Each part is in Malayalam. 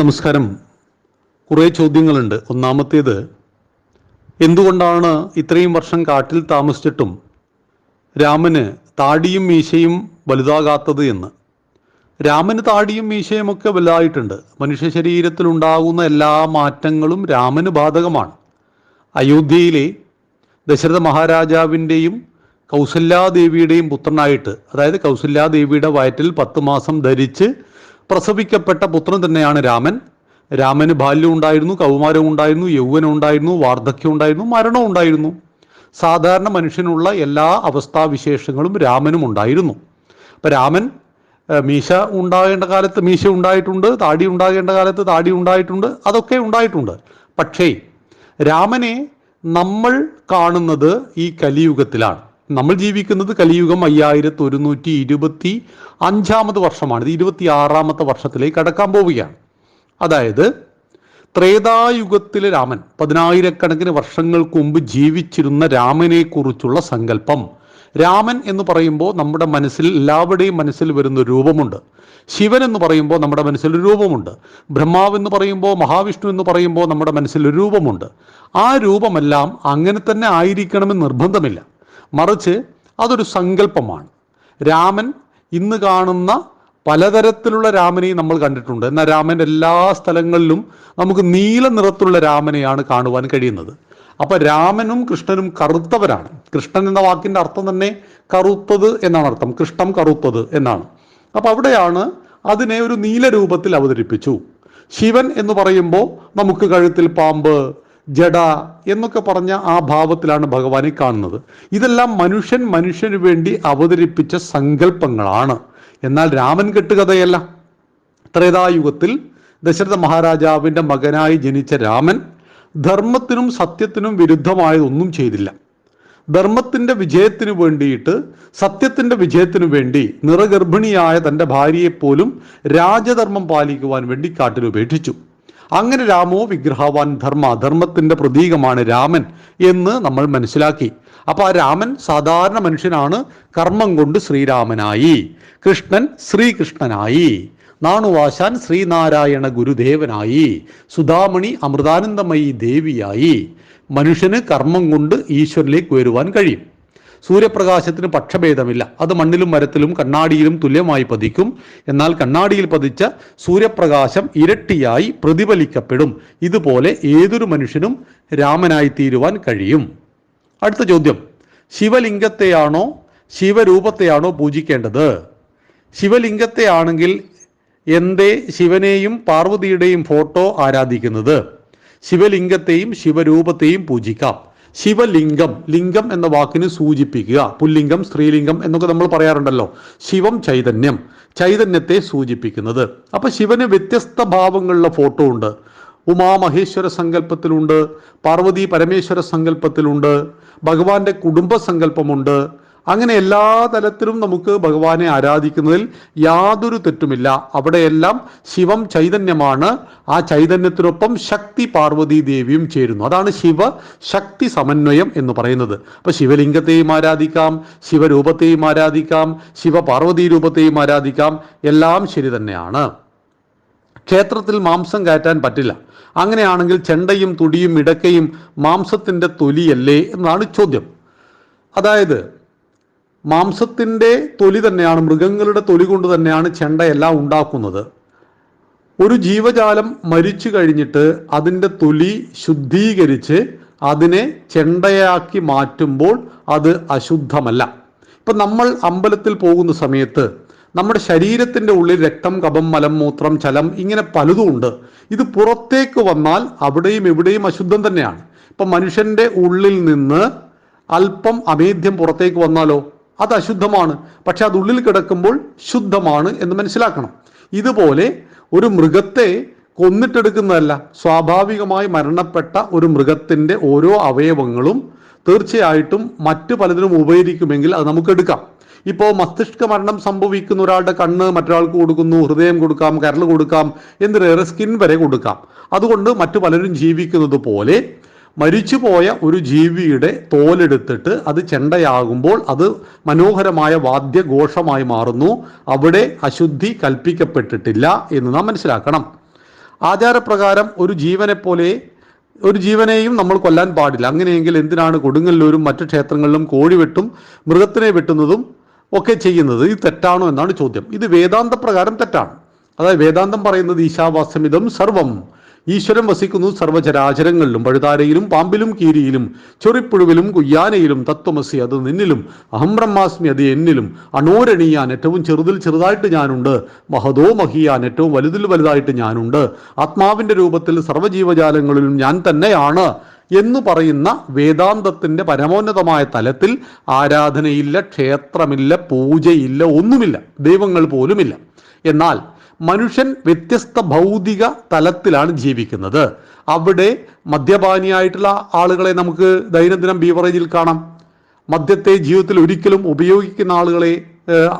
നമസ്കാരം. കുറേ ചോദ്യങ്ങളുണ്ട്. ഒന്നാമത്തേത് എന്തുകൊണ്ടാണ് ഇത്രയും വർഷം കാട്ടിൽ താമസിച്ചിട്ടും രാമന് താടിയും മീശയും വലുതാകാത്തത് എന്ന്? രാമന് താടിയും മീശയുമൊക്കെ വലുതായിട്ടുണ്ട്. മനുഷ്യ ശരീരത്തിൽ ഉണ്ടാകുന്ന എല്ലാ മാറ്റങ്ങളും രാമന് ബാധകമാണ്. അയോധ്യയിലെ ദശരഥ മഹാരാജാവിന്റെയും കൗസല്യാദേവിയുടെയും പുത്രനായിട്ട് അതായത് കൗസല്യാദേവിയുടെ വയറ്റിൽ പത്ത് മാസം ധരിച്ച് പ്രസവിക്കപ്പെട്ട പുത്രൻ തന്നെയാണ് രാമൻ. രാമന് ബാല്യം ഉണ്ടായിരുന്നു കൗമാരം ഉണ്ടായിരുന്നു യൗവനം ഉണ്ടായിരുന്നു വാർദ്ധക്യം ഉണ്ടായിരുന്നു മരണം ഉണ്ടായിരുന്നു. സാധാരണ മനുഷ്യനുള്ള എല്ലാ അവസ്ഥാവിശേഷങ്ങളും രാമനും ഉണ്ടായിരുന്നു. അപ്പം രാമൻ മീശ ഉണ്ടാകേണ്ട കാലത്ത് മീശ ഉണ്ടായിട്ടുണ്ട് താടി ഉണ്ടാകേണ്ട കാലത്ത് താടി ഉണ്ടായിട്ടുണ്ട് അതൊക്കെ ഉണ്ടായിട്ടുണ്ട്. പക്ഷേ രാമനെ നമ്മൾ കാണുന്നത് ഈ കലിയുഗത്തിലാണ്. നമ്മൾ ജീവിക്കുന്നത് കലിയുഗം അയ്യായിരത്തി ഒരുന്നൂറ്റി ഇരുപത്തി അഞ്ചാമത് വർഷമാണ്. ഇത് ഇരുപത്തി ആറാമത്തെ വർഷത്തിലേക്ക് കടക്കാൻ പോവുകയാണ്. അതായത് ത്രേതായുഗത്തിലെ രാമൻ പതിനായിരക്കണക്കിന് വർഷങ്ങൾക്ക് മുമ്പ് ജീവിച്ചിരുന്ന രാമനെ കുറിച്ചുള്ള സങ്കല്പം. രാമൻ എന്ന് പറയുമ്പോൾ നമ്മുടെ മനസ്സിൽ എല്ലാവരുടെയും മനസ്സിൽ വരുന്ന രൂപമുണ്ട്. ശിവൻ എന്ന് പറയുമ്പോൾ നമ്മുടെ മനസ്സിൽ ഒരു രൂപമുണ്ട്. ബ്രഹ്മാവ് എന്ന് പറയുമ്പോൾ മഹാവിഷ്ണു എന്ന് പറയുമ്പോൾ നമ്മുടെ മനസ്സിൽ ഒരു രൂപമുണ്ട്. ആ രൂപമെല്ലാം അങ്ങനെ തന്നെ ആയിരിക്കണമെന്ന് നിർബന്ധമില്ല. മറിച്ച് അതൊരു സങ്കല്പമാണ്. രാമൻ ഇന്ന് കാണുന്ന പലതരത്തിലുള്ള രാമനെയും നമ്മൾ കണ്ടിട്ടുണ്ട്. എന്നാൽ രാമൻ എല്ലാ സ്ഥലങ്ങളിലും നമുക്ക് നീല നിറത്തിലുള്ള രാമനെയാണ് കാണുവാൻ കഴിയുന്നത്. അപ്പൊ രാമനും കൃഷ്ണനും കറുത്തവരാണ്. കൃഷ്ണൻ എന്ന വാക്കിന്റെ അർത്ഥം തന്നെ കറുത്തത് എന്നാണ് അർത്ഥം. കൃഷ്ണം കറുത്തത് എന്നാണ്. അപ്പൊ അവിടെയാണ് അതിനെ ഒരു നീല രൂപത്തിൽ അവതരിപ്പിച്ചു. ശിവൻ എന്ന് പറയുമ്പോൾ നമുക്ക് കഴുത്തിൽ പാമ്പ് ജഡ എന്നൊക്കെ പറഞ്ഞ ആ ഭാവത്തിലാണ് ഭഗവാനെ കാണുന്നത്. ഇതെല്ലാം മനുഷ്യൻ മനുഷ്യന് വേണ്ടി അവതരിപ്പിച്ച സങ്കല്പങ്ങളാണ്. എന്നാൽ രാമൻ കെട്ടുകഥയല്ല. ത്രേതായുഗത്തിൽ ദശരഥ മഹാരാജാവിന്റെ മകനായി ജനിച്ച രാമൻ ധർമ്മത്തിനും സത്യത്തിനും വിരുദ്ധമായതൊന്നും ചെയ്തില്ല. ധർമ്മത്തിന്റെ വിജയത്തിനു വേണ്ടിയിട്ട് സത്യത്തിന്റെ വിജയത്തിനു വേണ്ടി നിറഗർഭിണിയായ തന്റെ ഭാര്യയെപ്പോലും രാജധർമ്മം പാലിക്കുവാൻ വേണ്ടി കാട്ടിൽ ഉപേക്ഷിച്ചു. അങ്ങനെ രാമോ വിഗ്രഹവാൻ ധർമ്മ ധർമ്മത്തിന്റെ പ്രതീകമാണ് രാമൻ എന്ന് നമ്മൾ മനസ്സിലാക്കി. അപ്പൊ ആ രാമൻ സാധാരണ മനുഷ്യനാണ് കർമ്മം കൊണ്ട് ശ്രീരാമനായി. കൃഷ്ണൻ ശ്രീകൃഷ്ണനായി. നാണുവാശാൻ ശ്രീനാരായണ ഗുരുദേവനായി. സുധാമണി അമൃതാനന്ദമയി ദേവിയായി. മനുഷ്യന് കർമ്മം കൊണ്ട് ഈശ്വരിലേക്ക് വരുവാൻ കഴിയും. സൂര്യപ്രകാശത്തിന് പക്ഷഭേദമില്ല. അത് മണ്ണിലും മരത്തിലും കണ്ണാടിയിലും തുല്യമായി പതിക്കും. എന്നാൽ കണ്ണാടിയിൽ പതിച്ച സൂര്യപ്രകാശം ഇരട്ടിയായി പ്രതിഫലിക്കപ്പെടും. ഇതുപോലെ ഏതൊരു മനുഷ്യനും രാമനായി തീരുവാൻ കഴിയും. അടുത്ത ചോദ്യം. ശിവലിംഗത്തെയാണോ ശിവരൂപത്തെയാണോ പൂജിക്കേണ്ടത്? ശിവലിംഗത്തെ ആണെങ്കിൽ എന്തേ ശിവനെയും പാർവതിയുടെയും ഫോട്ടോ ആരാധിക്കുന്നത്? ശിവലിംഗത്തെയും ശിവരൂപത്തെയും പൂജിക്കാം. ശിവലിംഗം ലിംഗം എന്ന വാക്കിന് സൂചിപ്പിക്കുക. പുല്ലിംഗം സ്ത്രീലിംഗം എന്നൊക്കെ നമ്മൾ പറയാറുണ്ടല്ലോ. ശിവം ചൈതന്യം ചൈതന്യത്തെ സൂചിപ്പിക്കുന്നത്. അപ്പൊ ശിവന് വ്യത്യസ്ത ഭാവങ്ങളുള്ള ഫോട്ടോ ഉണ്ട്. ഉമാമഹേശ്വര സങ്കല്പത്തിലുണ്ട് പാർവതി പരമേശ്വര സങ്കല്പത്തിലുണ്ട് ഭഗവാന്റെ കുടുംബ സങ്കല്പമുണ്ട് അങ്ങനെ എല്ലാ തലത്തിലും നമുക്ക് ഭഗവാനെ ആരാധിക്കുന്നതിൽ യാതൊരു തെറ്റുമില്ല. അവിടെയെല്ലാം ശിവം ചൈതന്യമാണ്. ആ ചൈതന്യത്തിനൊപ്പം ശക്തി പാർവതി ദേവിയും ചേരുന്നു. അതാണ് ശിവ ശക്തി സമന്വയം എന്ന് പറയുന്നത്. അപ്പൊ ശിവലിംഗത്തെയും ആരാധിക്കാം ശിവരൂപത്തെയും ആരാധിക്കാം ശിവപാർവതി രൂപത്തെയും ആരാധിക്കാം എല്ലാം ശരി തന്നെയാണ്. ക്ഷേത്രത്തിൽ മാംസം കയറ്റാൻ പറ്റില്ല. അങ്ങനെയാണെങ്കിൽ ചെണ്ടയും തുടിയും ഇടക്കയും മാംസത്തിന്റെ തൊലിയല്ലേ എന്നാണ് ചോദ്യം. അതായത് മാംസത്തിന്റെ തൊലി തന്നെയാണ് മൃഗങ്ങളുടെ തൊലി കൊണ്ട് തന്നെയാണ് ചെണ്ടയെല്ലാം ഉണ്ടാക്കുന്നത്. ഒരു ജീവജാലം മരിച്ചു കഴിഞ്ഞിട്ട് അതിന്റെ തൊലി ശുദ്ധീകരിച്ച് അതിനെ ചെണ്ടയാക്കി മാറ്റുമ്പോൾ അത് അശുദ്ധമല്ല. ഇപ്പം നമ്മൾ അമ്പലത്തിൽ പോകുന്ന സമയത്ത് നമ്മുടെ ശരീരത്തിന്റെ ഉള്ളിൽ രക്തം കപം മലം മൂത്രം ചലം ഇങ്ങനെ പലതും ഉണ്ട്. ഇത് പുറത്തേക്ക് വന്നാൽ അവിടെയും എവിടെയും അശുദ്ധം തന്നെയാണ്. ഇപ്പം മനുഷ്യന്റെ ഉള്ളിൽ നിന്ന് അല്പം അമേദ്യം പുറത്തേക്ക് വന്നാലോ? അത് അശുദ്ധമാണ്. പക്ഷെ അത് ഉള്ളിൽ കിടക്കുമ്പോൾ ശുദ്ധമാണ് എന്ന് മനസ്സിലാക്കണം. ഇതുപോലെ ഒരു മൃഗത്തെ കൊന്നിട്ടെടുക്കുന്നതല്ല സ്വാഭാവികമായി മരണപ്പെട്ട ഒരു മൃഗത്തിന്റെ ഓരോ അവയവങ്ങളും തീർച്ചയായിട്ടും മറ്റു പലതിനും ഉപകരിക്കുമെങ്കിൽ അത് നമുക്ക് എടുക്കാം. ഇപ്പോൾ മസ്തിഷ്ക മരണം സംഭവിക്കുന്ന ഒരാളുടെ കണ്ണ് മറ്റൊരാൾക്ക് കൊടുക്കുന്നു ഹൃദയം കൊടുക്കാം കരൾ കൊടുക്കാം എന്തിനേറെ സ്കിൻ വരെ കൊടുക്കാം. അതുകൊണ്ട് മറ്റു പലരും ജീവിക്കുന്നത് പോലെ മരിച്ചുപോയ ഒരു ജീവിയുടെ തോലെടുത്തിട്ട് അത് ചെണ്ടയാകുമ്പോൾ അത് മനോഹരമായ വാദ്യഘോഷമായി മാറുന്നു. അവിടെ അശുദ്ധി കൽപ്പിക്കപ്പെട്ടിട്ടില്ല എന്ന് നാം മനസ്സിലാക്കണം. ആചാരപ്രകാരം ഒരു ജീവനെ പോലെ ഒരു ജീവനെയും നമ്മൾ കൊല്ലാൻ പാടില്ല. അങ്ങനെയെങ്കിൽ എന്തിനാണ് കൊടുങ്ങല്ലൂരും മറ്റു ക്ഷേത്രങ്ങളിലും കോഴി വെട്ടും മൃഗത്തിനെ വെട്ടുന്നതും ഒക്കെ ചെയ്യുന്നത്? ഇത് തെറ്റാണോ എന്നാണ് ചോദ്യം. ഇത് വേദാന്ത പ്രകാരം തെറ്റാണ്. അതായത് വേദാന്തം പറയുന്നത് ഈശാവാസമിതം സർവം. ഈശ്വരൻ വസിക്കുന്നു സർവചരാചരങ്ങളിലും പഴുതാരയിലും പാമ്പിലും കീരിയിലും ചൊറിപ്പുഴുവിലും കുയ്യാനയിലും തത്വമസി അത് നിന്നിലും അഹം ബ്രഹ്മാസ്മി അത് എന്നിലും അണോരണിയാൻ ഏറ്റവും ചെറുതിൽ ചെറുതായിട്ട് ഞാനുണ്ട് മഹതോ മഹിയാൻ ഏറ്റവും വലുതിൽ വലുതായിട്ട് ഞാനുണ്ട് ആത്മാവിന്റെ രൂപത്തിൽ സർവജീവജാലങ്ങളിലും ഞാൻ തന്നെയാണ് എന്ന് പറയുന്ന വേദാന്തത്തിന്റെ പരമോന്നതമായ തലത്തിൽ ആരാധനയില്ല ക്ഷേത്രമില്ല പൂജയില്ല ഒന്നുമില്ല ദൈവങ്ങൾ പോലുമില്ല. എന്നാൽ മനുഷ്യൻ വ്യത്യസ്ത ഭൗതിക തലത്തിലാണ് ജീവിക്കുന്നത്. അവിടെ മദ്യപാനിയായിട്ടുള്ള ആളുകളെ നമുക്ക് ദൈനംദിനം ബീവറേജിൽ കാണാം. മദ്യത്തെ ജീവിതത്തിൽ ഒരിക്കലും ഉപയോഗിക്കുന്ന ആളുകളെ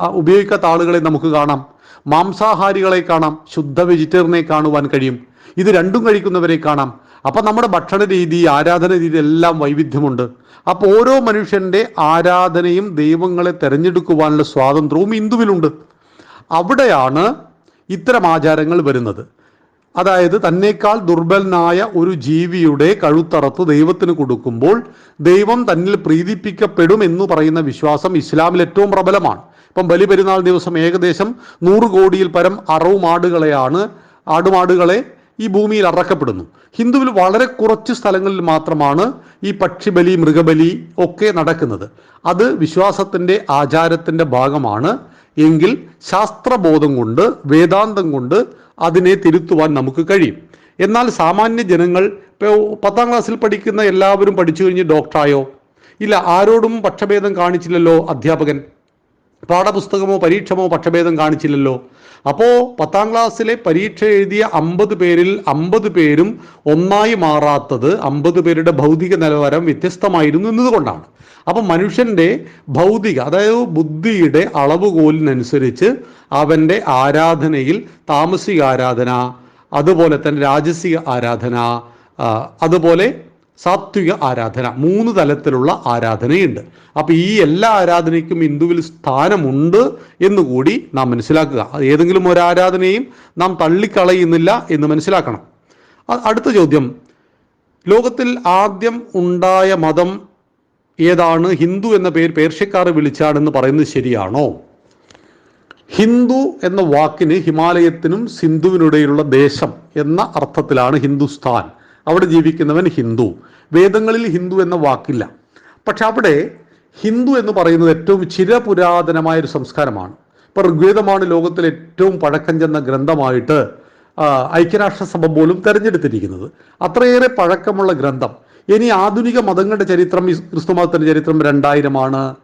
ഉപയോഗിക്കാത്ത ആളുകളെ നമുക്ക് കാണാം. മാംസാഹാരികളെ കാണാം. ശുദ്ധ വെജിറ്റേറിയനെ കാണുവാൻ കഴിയും. ഇത് രണ്ടും കഴിക്കുന്നവരെ കാണാം. അപ്പം നമ്മുടെ ഭക്ഷണ രീതി ആരാധന രീതി എല്ലാം വൈവിധ്യമുണ്ട്. അപ്പോൾ ഓരോ മനുഷ്യന്റെ ആരാധനയും ദൈവങ്ങളെ തിരഞ്ഞെടുക്കുവാനുള്ള സ്വാതന്ത്ര്യവും ഹിന്ദുവിലുണ്ട്. അവിടെയാണ് ഇത്തരം ആചാരങ്ങൾ വരുന്നത്. അതായത് തന്നേക്കാൾ ദുർബലനായ ഒരു ജീവിയുടെ കഴുത്തറത്ത് ദൈവത്തിന് കൊടുക്കുമ്പോൾ ദൈവം തന്നിൽ പ്രീതിപ്പിക്കപ്പെടും എന്ന് പറയുന്ന വിശ്വാസം ഇസ്ലാമിൽ ഏറ്റവും പ്രബലമാണ്. ഇപ്പം ബലിപെരുന്നാൾ ദിവസം ഏകദേശം നൂറ് കോടിയിൽ പരം അറവുമാടുകളെയാണ് ആടുമാടുകളെ ഈ ഭൂമിയിൽ അറക്കപ്പെടുന്നു. ഹിന്ദുവിൽ വളരെ കുറച്ച് സ്ഥലങ്ങളിൽ മാത്രമാണ് ഈ പക്ഷിബലി മൃഗബലി ഒക്കെ നടക്കുന്നത്. അത് വിശ്വാസത്തിന്റെ ആചാരത്തിന്റെ ഭാഗമാണ്. എങ്കിൽ ശാസ്ത്രബോധം കൊണ്ട് വേദാന്തം കൊണ്ട് അതിനെ തിരുത്തുവാൻ നമുക്ക് കഴിയും. എന്നാൽ സാമാന്യ ജനങ്ങൾ ഇപ്പോൾ പത്താം ക്ലാസ്സിൽ പഠിക്കുന്ന എല്ലാവരും പഠിച്ചു കഴിഞ്ഞ് ഡോക്ടറായോ? ഇല്ല ആരോടും പക്ഷഭേദം കാണിച്ചില്ലല്ലോ അധ്യാപകൻ. പാഠപുസ്തകമോ പരീക്ഷമോ പക്ഷഭേദം കാണിച്ചില്ലല്ലോ. അപ്പോൾ പത്താം ക്ലാസ്സിലെ പരീക്ഷ എഴുതിയ അമ്പത് പേരിൽ അമ്പത് പേരും ഒന്നായി മാറാത്തത് അമ്പത് പേരുടെ ഭൗതിക നിലവാരം വ്യത്യസ്തമായിരുന്നു എന്നതുകൊണ്ടാണ്. അപ്പം മനുഷ്യന്റെ ഭൗതിക അതായത് ബുദ്ധിയുടെ അളവുകോലിനനുസരിച്ച് അവന്റെ ആരാധനയിൽ താമസിക ആരാധന അതുപോലെ തന്നെ രാജസിക ആരാധന അതുപോലെ സാത്വിക ആരാധന. മൂന്ന് തലത്തിലുള്ള ആരാധനയുണ്ട്. അപ്പൊ ഈ എല്ലാ ആരാധനയ്ക്കും ഹിന്ദുവിൽ സ്ഥാനമുണ്ട് എന്നുകൂടി നാം മനസ്സിലാക്കുക. ഏതെങ്കിലും ഒരു ആരാധനയും നാം തള്ളിക്കളയുന്നില്ല എന്ന് മനസ്സിലാക്കണം. അടുത്ത ചോദ്യം. ലോകത്തിൽ ആദ്യം ഉണ്ടായ മതം ഏതാണ്? ഹിന്ദു എന്ന പേര് പേർഷ്യക്കാർ വിളിച്ചാണെന്ന് പറയുന്നത് ശരിയാണോ? ഹിന്ദു എന്ന വാക്കിന് ഹിമാലയത്തിനും സിന്ധുവിനിടയിലുള്ള ദേശം എന്ന അർത്ഥത്തിലാണ് ഹിന്ദുസ്ഥാൻ. അവിടെ ജീവിക്കുന്നവൻ ഹിന്ദു. വേദങ്ങളിൽ ഹിന്ദു എന്ന വാക്കില്ല. പക്ഷെ അവിടെ ഹിന്ദു എന്ന് പറയുന്നത് ഏറ്റവും ചിരപുരാതനമായ ഒരു സംസ്കാരമാണ്. ഇപ്പം ഋഗ്വേദമാണ് ലോകത്തിലെ ഏറ്റവും പഴക്കം ചെന്ന ഗ്രന്ഥമായിട്ട് ഐക്യരാഷ്ട്രസഭ പോലും തെരഞ്ഞെടുത്തിരിക്കുന്നത്. അത്രയേറെ പഴക്കമുള്ള ഗ്രന്ഥം. ഇനി ആധുനിക മതങ്ങളുടെ ചരിത്രം ക്രിസ്തു മതത്തിന്റെ ചരിത്രം രണ്ടായിരമാണ്.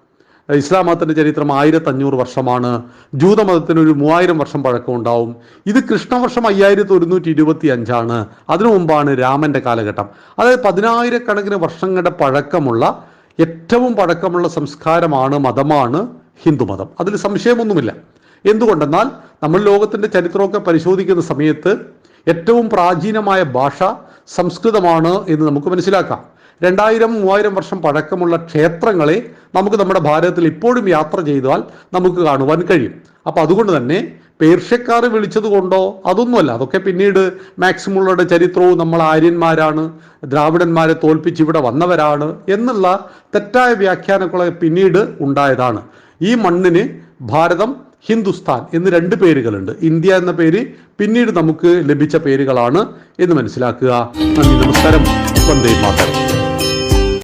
ഇസ്ലാം മതത്തിന്റെ ചരിത്രം ആയിരത്തി അഞ്ഞൂറ് വർഷമാണ്. ജൂതമതത്തിന് ഒരു മൂവായിരം വർഷം പഴക്കം ഉണ്ടാവും ഇത് കൃഷ്ണവർഷം അയ്യായിരത്തി ഒരുന്നൂറ്റി ഇരുപത്തി അഞ്ചാണ് അതിനു മുമ്പാണ് രാമന്റെ കാലഘട്ടം. അതായത് പതിനായിരക്കണക്കിന് വർഷങ്ങളുടെ പഴക്കമുള്ള ഏറ്റവും പഴക്കമുള്ള സംസ്കാരമാണ് മതമാണ് ഹിന്ദുമതം. അതിൽ സംശയമൊന്നുമില്ല. എന്തുകൊണ്ടെന്നാൽ നമ്മൾ ലോകത്തിന്റെ ചരിത്രമൊക്കെ പരിശോധിക്കുന്ന സമയത്ത് ഏറ്റവും പ്രാചീനമായ ഭാഷ സംസ്കൃതമാണ് എന്ന് നമുക്ക് മനസ്സിലാക്കാം. രണ്ടായിരം മൂവായിരം വർഷം പഴക്കമുള്ള ക്ഷേത്രങ്ങളെ നമുക്ക് നമ്മുടെ ഭാരതത്തിൽ ഇപ്പോഴും യാത്ര ചെയ്താൽ നമുക്ക് കാണുവാൻ കഴിയും. അപ്പോൾ അതുകൊണ്ട് തന്നെ പേർഷ്യക്കാർ വിളിച്ചത് കൊണ്ടോ അതൊന്നുമല്ല. അതൊക്കെ പിന്നീട് മാക്സിമുള്ളയുടെ ചരിത്രവും നമ്മൾ ആര്യന്മാരാണ് ദ്രാവിഡന്മാരെ തോൽപ്പിച്ച് ഇവിടെ വന്നവരാണ് എന്നുള്ള തെറ്റായ വ്യാഖ്യാനങ്ങളെ പിന്നീട് ഉണ്ടായതാണ്. ഈ മണ്ണിന് ഭാരതം ഹിന്ദുസ്ഥാൻ എന്ന് രണ്ട് പേരുകളുണ്ട്. ഇന്ത്യ എന്ന പേര് പിന്നീട് നമുക്ക് ലഭിച്ച പേരുകളാണ് എന്ന് മനസ്സിലാക്കുക. നന്ദി നമസ്കാരം. വന്ദേ മാതരം.